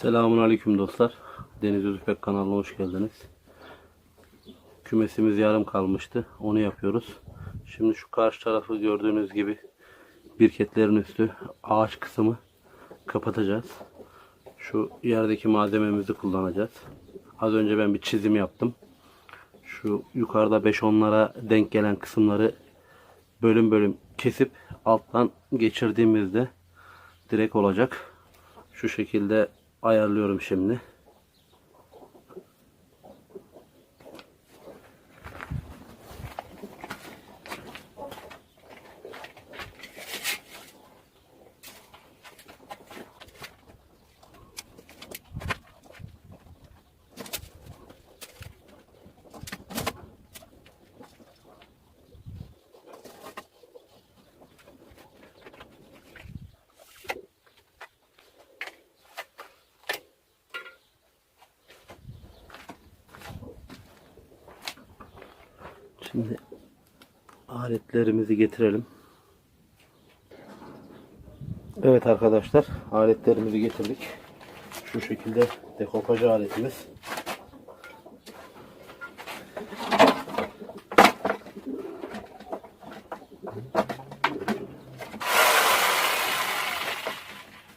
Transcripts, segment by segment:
Selamun Aleyküm dostlar. Deniz Özüpek kanalına hoş geldiniz. Kümesimiz yarım kalmıştı. Onu yapıyoruz. Şimdi şu karşı tarafı gördüğünüz gibi birketlerin üstü ağaç kısmı kapatacağız. Şu yerdeki malzememizi kullanacağız. Az önce ben bir çizim yaptım. Şu yukarıda 5-10'lara denk gelen kısımları bölüm bölüm kesip alttan geçirdiğimizde direkt olacak. Şu şekilde ayarlıyorum şimdi. Şimdi aletlerimizi getirelim. Evet arkadaşlar aletlerimizi getirdik. Şu şekilde dekopaj aletimiz.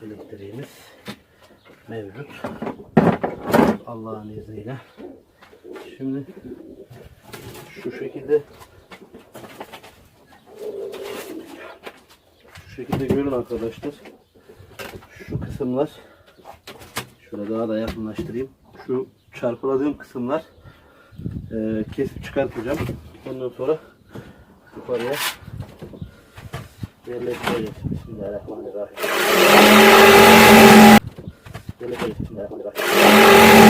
Elektriğimiz mevcut. Allah'ın izniyle. Şimdi şekilde şu şekilde görün arkadaşlar. Şu kısımlar şöyle daha da yakınlaştırayım. Şu çarpıladığım kısımlar e, kesip çıkartacağım. Ondan sonra yukarıya yerleştireceğiz. Bismillahirrahmanirrahim. Yerleştireceğiz. Bismillahirrahmanirrahim.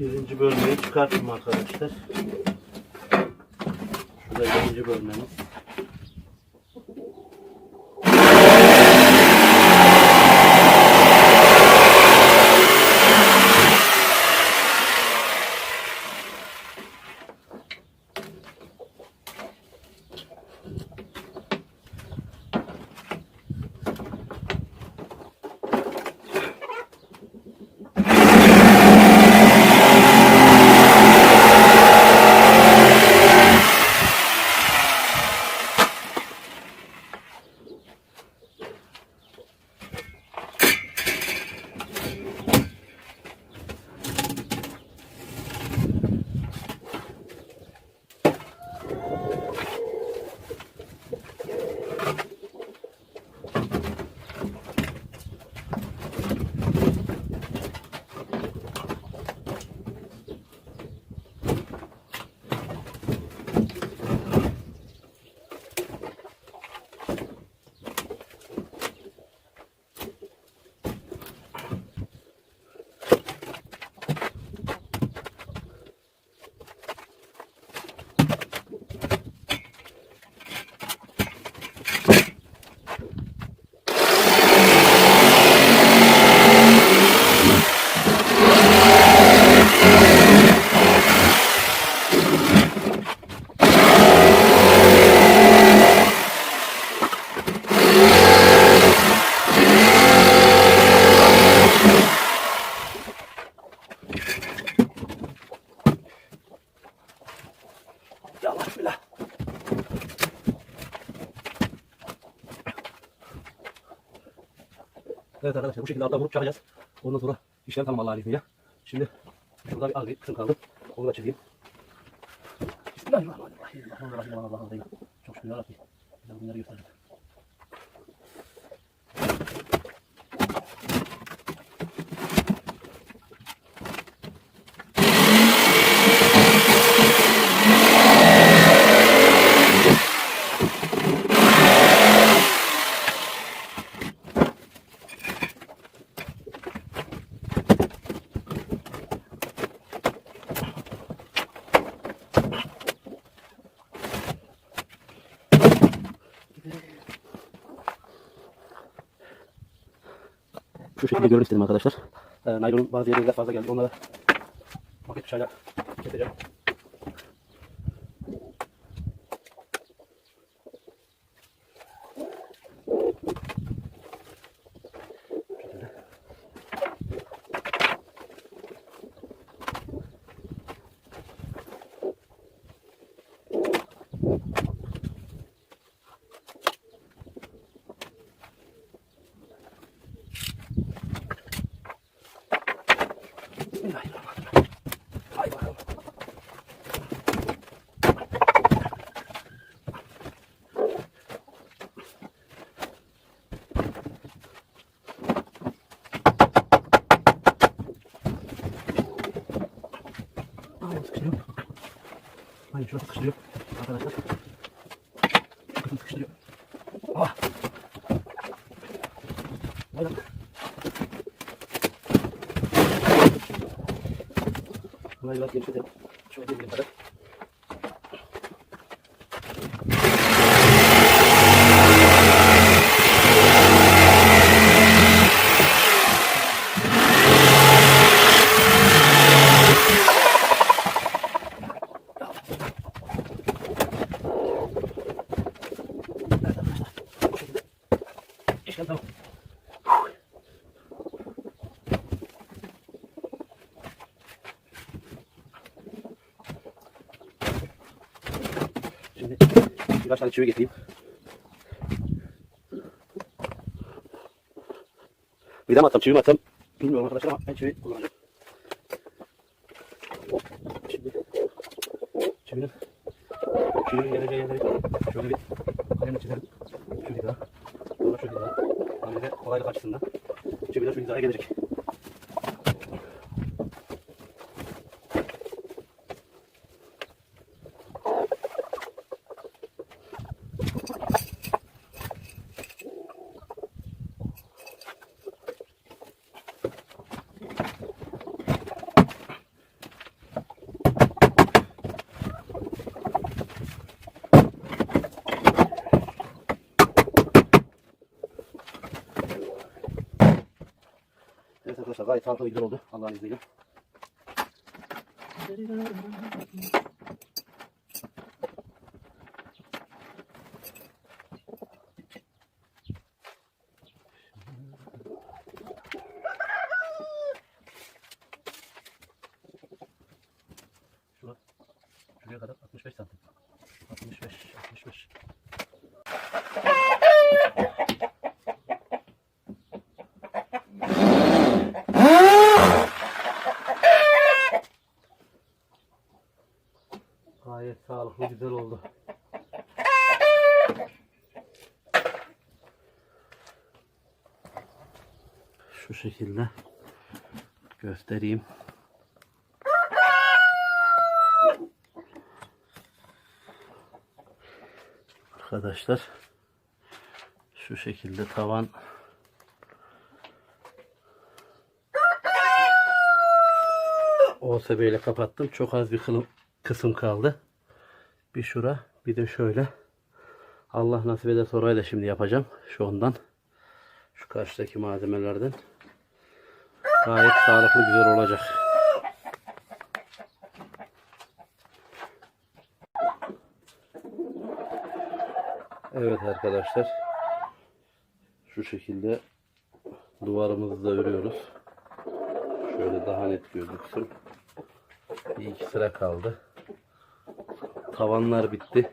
Birinci bölmeyi çıkarttım arkadaşlar. Şurada birinci bölmemiz. Evet arkadaşlar bu şekilde alttan vurup çakacağız. Ondan sonra işlem tamam Allah'ın izniyle. Şimdi şurada bir az bir kısım kaldı. Onu da çizeyim. Bismillahirrahmanirrahim. Bismillahirrahmanirrahim. Adıyla. Çok şükür yarabbim. Bize bunları gösterdim. Şu şekilde görün istedim arkadaşlar. Ee, naylonun bazı biraz fazla geldi. Onlara paket bıçağıyla keseceğim. Bunlar biraz geçiyor. Birkaç tane çivi getireyim. Vida mı atsam, çivi mi atsam bilmiyorum arkadaşlar ama ben çivi kullanacağım. Şimdi çivinin çivinin geleceği yerleri şöyle bir kalemle çizelim. Şu vida, sonra şu vida. Hamile kolaylık açısından çiviler şu hizaya gelecek. Evet arkadaşlar gayet sağlıklı güzel oldu Allah'ın izniyle. Şuraya kadar 65 santim. 65, 65. Gayet sağlıklı, güzel oldu. Şu şekilde göstereyim. Arkadaşlar şu şekilde tavan OSB ile kapattım. Çok az bir kılım, kısım kaldı. Bir şura, bir de şöyle. Allah nasip ederse orayı da şimdi yapacağım. Şu ondan. Şu karşıdaki malzemelerden. Gayet sağlıklı güzel olacak. Evet arkadaşlar. Şu şekilde duvarımızı da örüyoruz. Şöyle daha net gözüksün. Bir iki sıra kaldı. Tavanlar bitti.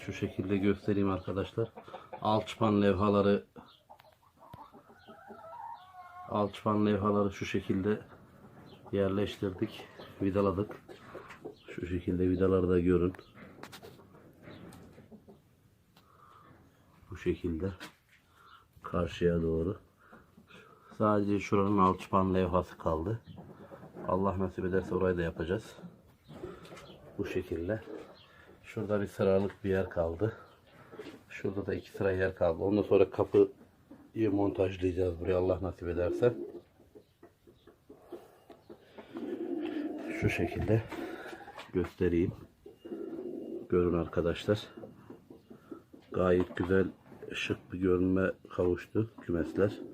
Şu şekilde göstereyim arkadaşlar. Alçıpan levhaları alçıpan levhaları şu şekilde yerleştirdik. Vidaladık. Şu şekilde vidaları da görün. Bu şekilde karşıya doğru. Sadece şuranın alçıpan levhası kaldı. Allah nasip ederse orayı da yapacağız. Bu şekilde. Şurada bir sıralık bir yer kaldı. Şurada da iki sıra yer kaldı. Ondan sonra kapıyı montajlayacağız buraya Allah nasip ederse. Şu şekilde göstereyim. Görün arkadaşlar. Gayet güzel şık bir görünme kavuştu kümesler.